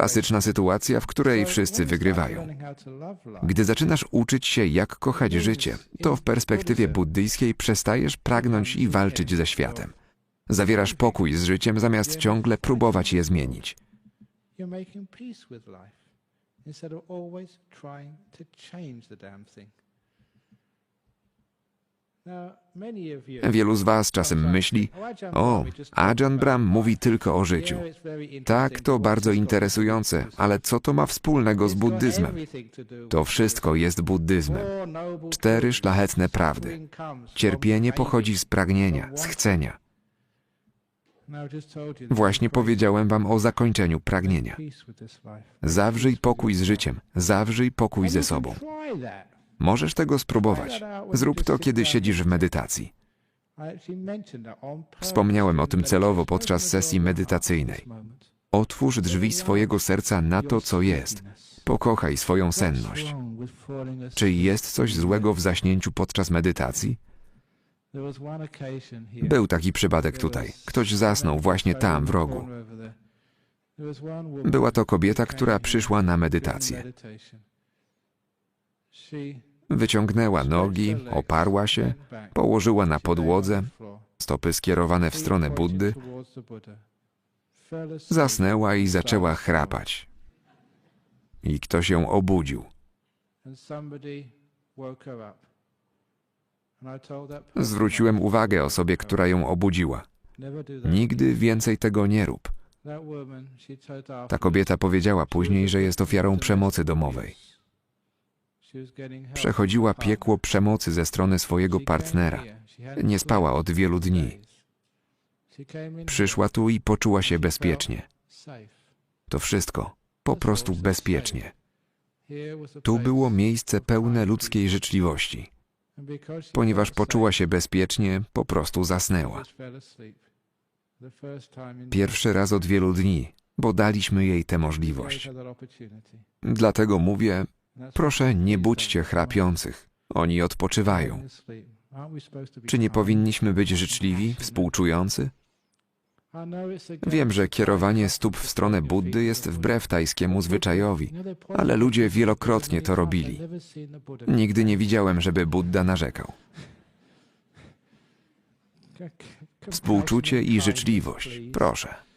Klasyczna sytuacja, w której wszyscy wygrywają. Gdy zaczynasz uczyć się, jak kochać życie, to w perspektywie buddyjskiej przestajesz pragnąć i walczyć ze światem. Zawierasz pokój z życiem, zamiast ciągle próbować je zmienić. Wielu z Was czasem myśli, o, Ajahn Brahm mówi tylko o życiu. Tak, to bardzo interesujące, ale co to ma wspólnego z buddyzmem? To wszystko jest buddyzmem. Cztery szlachetne prawdy. Cierpienie pochodzi z pragnienia, z chcenia. Właśnie powiedziałem Wam o zakończeniu pragnienia. Zawrzyj pokój z życiem, zawrzyj pokój ze sobą. Możesz tego spróbować. Zrób to, kiedy siedzisz w medytacji. Wspomniałem o tym celowo podczas sesji medytacyjnej. Otwórz drzwi swojego serca na to, co jest. Pokochaj swoją senność. Czy jest coś złego w zaśnięciu podczas medytacji? Był taki przypadek tutaj. Ktoś zasnął właśnie tam, w rogu. Była to kobieta, która przyszła na medytację. Wyciągnęła nogi, oparła się, położyła na podłodze, stopy skierowane w stronę Buddy, zasnęła i zaczęła chrapać. I ktoś ją obudził. Zwróciłem uwagę osobie, która ją obudziła. Nigdy więcej tego nie rób. Ta kobieta powiedziała później, że jest ofiarą przemocy domowej. Przechodziła piekło przemocy ze strony swojego partnera. Nie spała od wielu dni. Przyszła tu i poczuła się bezpiecznie. To wszystko, po prostu bezpiecznie. Tu było miejsce pełne ludzkiej życzliwości. Ponieważ poczuła się bezpiecznie, po prostu zasnęła. Pierwszy raz od wielu dni, bo daliśmy jej tę możliwość. Dlatego mówię, proszę nie budźcie chrapiących. Oni odpoczywają. Czy nie powinniśmy być życzliwi, współczujący? Wiem, że kierowanie stóp w stronę Buddy jest wbrew tajskiemu zwyczajowi, ale ludzie wielokrotnie to robili. Nigdy nie widziałem, żeby Budda narzekał. Współczucie i życzliwość, proszę.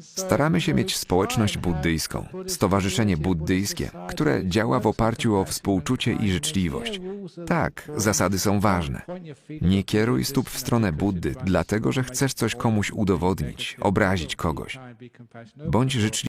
Staramy się mieć społeczność buddyjską, stowarzyszenie buddyjskie, które działa w oparciu o współczucie i życzliwość. Tak, zasady są ważne. Nie kieruj stóp w stronę Buddy, dlatego że chcesz coś komuś udowodnić, obrazić kogoś. Bądź życzliwy.